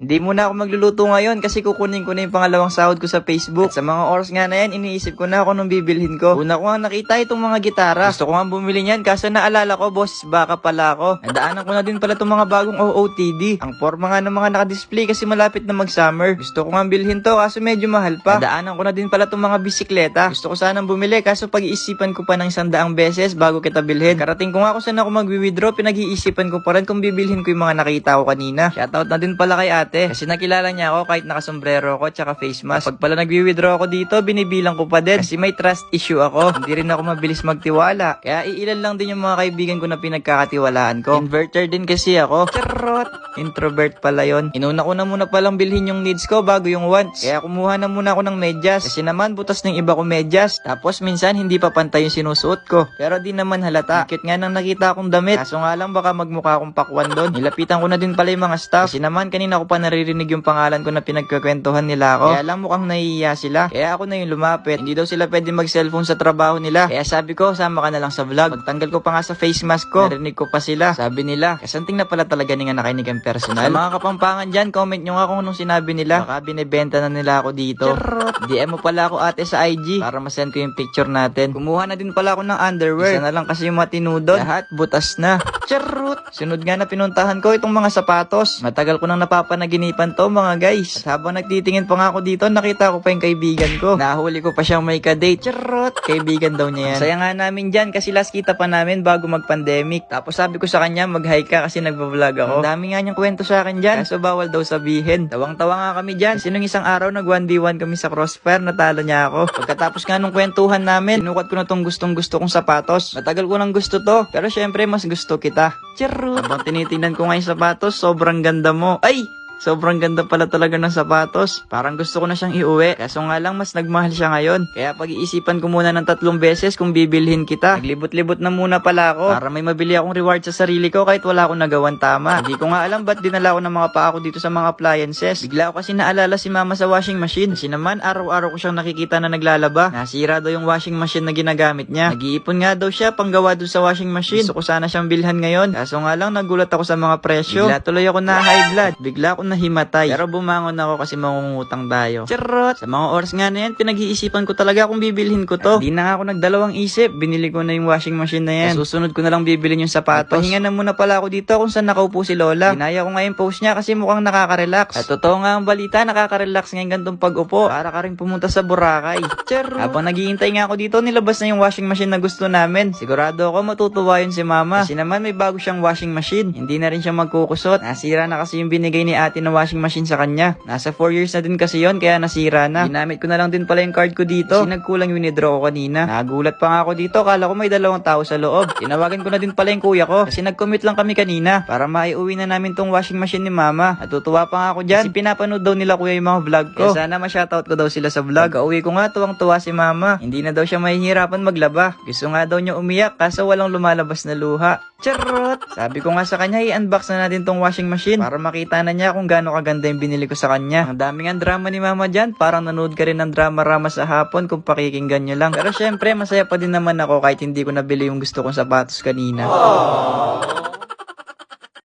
Hindi muna ako magluluto ngayon kasi kukunin ko na yung pangalawang sahod ko sa Facebook. At sa mga oras nga na yan, iniisip ko na ako nung bibilhin ko. Una ko nga nakita itong mga gitara. Gusto ko nga bumili niyan kaso naalala ko, boss, baka pala ako. Nadaanan ko na din pala itong mga bagong OOTD. Ang forma nga ng mga nakadisplay kasi malapit na mag-summer. Gusto ko nga bilhin to kaso medyo mahal pa. Nadaanan ko na din pala itong mga bisikleta. Gusto ko sanang bumili kaso pag-iisipan ko pa ng sandaang beses bago kita bilhin. Karating ko nga kung saan ako mag-withdraw, pinag-iisipan ko pa rin kung bibilhin ko yung mga nakita ko kanina. Shoutout na din pala kay ate. Kasi nakilala niya ako kahit nakasombrero ako tsaka face mask. Pag pala nag-withdraw ako dito, binibilang ko pa din. Kasi may trust issue ako. Hindi rin ako mabilis magtiwala. Kaya iilan lang din yung mga kaibigan ko na pinagkakatiwalaan ko. Inverter din kasi ako. Charot! Introvert pala yon. Inuna ko na muna palang bilhin yung needs ko bago yung wants. Kaya kumuha na muna ako ng medyas. Kasi naman butas ng iba ko medyas. Tapos minsan hindi pa pantay yung sinusuot ko. Pero di naman halata. Cute nga nang nakita akong damit. Kaso nga lang baka magmukha akong pakwan doon. Nilapitan ko na din pala yung mga staff. Kasi naman kanina ko pa naririnig yung pangalan ko na pinagkakwentuhan nila ako. Kaya lang mukhang nahihiya sila. Kaya ako na yung lumapit. Hindi daw sila pwede mag-cellphone sa trabaho nila. Kaya sabi ko, sama ka na lang sa vlog. Pagtanggal ko pa nga sa face mask ko, narinig ko pa sila. Sabi nila, kasanting na pala talaga ni nga nakinig ang personal. Sa mga kapampangan dyan, comment nyo nga kung anong sinabi nila. Baka binibenta na nila ako dito. Charot! DM mo pala ako ate sa IG para masend ko yung picture natin. Kumuha na din pala ako ng underwear. Isa na lang kasi yung matinudon. Lahat butas na. Charot! Sunod nga na pinuntahan ko itong mga sapatos. Matagal ko nang napapanaginipan to mga guys. At habang nagtitingin pa nga ako dito, nakita ko pa yung kaibigan ko. Nahuli ko pa siyang may kadate. Charot! Kaibigan daw niya yan. Saya nga namin dyan kasi last kita pa namin bago mag-pandemic. Tapos sabi ko sa kanya, mag-hi ka kasi nagbablog ako. Ang dami nga niyang kwento sa akin dyan. Kaso bawal daw sabihin. Tawang-tawa nga kami dyan. Kasi nung isang araw, nag 1v1 kami sa crossfire, natalo niya ako. Pagkatapos nga nung kwentuhan namin, sinukat ko na tong gustong gusto kong sapatos. Matagal ko nang gusto to. Pero syempre, mas gusto kita. Charot! Habang tinitingnan ko nga yung sapatos, sobrang ganda mo. Ay! Sobrang ganda pala talaga ng sapatos. Parang gusto ko na siyang iuwi. Kaso nga lang mas nagmahal siya ngayon. Kaya pag-iisipan ko muna ng tatlong beses kung bibilhin kita. Naglibot-libot na muna pala ako. Para may mabili akong reward sa sarili ko kahit wala akong nagawan tama. Hindi ko nga alam ba't dinala ko ng mga paa ko dito sa mga appliances. Bigla ko kasi naalala si mama sa washing machine. Kasi naman araw-araw ko siyang nakikita na naglalaba. Nasira daw yung washing machine na ginagamit niya. Nag-iipon nga daw siya panggawa doon sa washing machine. Gusto ko sana siyang bilhan ngayon. Kaso nga lang nagulat ako sa mga presyo. Bigla tuloy ako na high blood. Bigla ako nahimatay. Pero bumangon ako kasi mangungutang tayo. Charot! Sa mga oras nga na yan, pinag-iisipan ko talaga kung bibilhin ko to. Di na nga ako nagdalawang isip. Binili ko na yung washing machine na yan. Susunod ko na lang bibilin yung sapatos. Pahinga na muna pala ako dito kung saan nakaupo si Lola. Ginaya ko nga yung post niya kasi mukhang nakaka-relax. At totoo nga ang balita, nakaka-relax ngayon gantong pag-upo. Para ka rin pumunta sa Boracay. Charot! Habang naghihintay nga ako dito, nilabas na yung washing machine na gusto namin. Sigurado ako matutuwa yun si mama. Kasi naman may bago siyang washing machine. Hindi na rin siya magkukusot. Nasira na kasi yung binigay ni ate na washing machine sa kanya. Nasa 4 years na din kasi yon kaya nasira na. Ginamit ko na lang din pala yung card ko dito. Kasi nagkulang yung withdraw ko kanina. Nagulat pa nga ako dito. Kala ko may dalawang tao sa loob. Tinawagan ko na din pala yung kuya ko. Kasi nag-commute lang kami kanina. Para maiuwi na namin tong washing machine ni mama. Natutuwa pa nga ako dyan. Kasi pinapanood daw nila kuya yung mga vlog ko. Kaya sana ma-shoutout ko daw sila sa vlog. Kauwi ko nga tuwang-tuwa si mama. Hindi na daw siya mahihirapan maglaba. Gusto nga daw niya umiyak kaso walang lumalabas na luha. Charot! Sabi ko nga sa kanya, i-unbox na natin tong washing machine para makita na niya kung gaano kaganda yung binili ko sa kanya. Ang daming ang drama ni mama dyan. Parang nanood ka rin ng drama-rama sa hapon kung pakikinggan nyo lang. Pero syempre, masaya pa din naman ako kahit hindi ko nabili yung gusto kong sapatos kanina.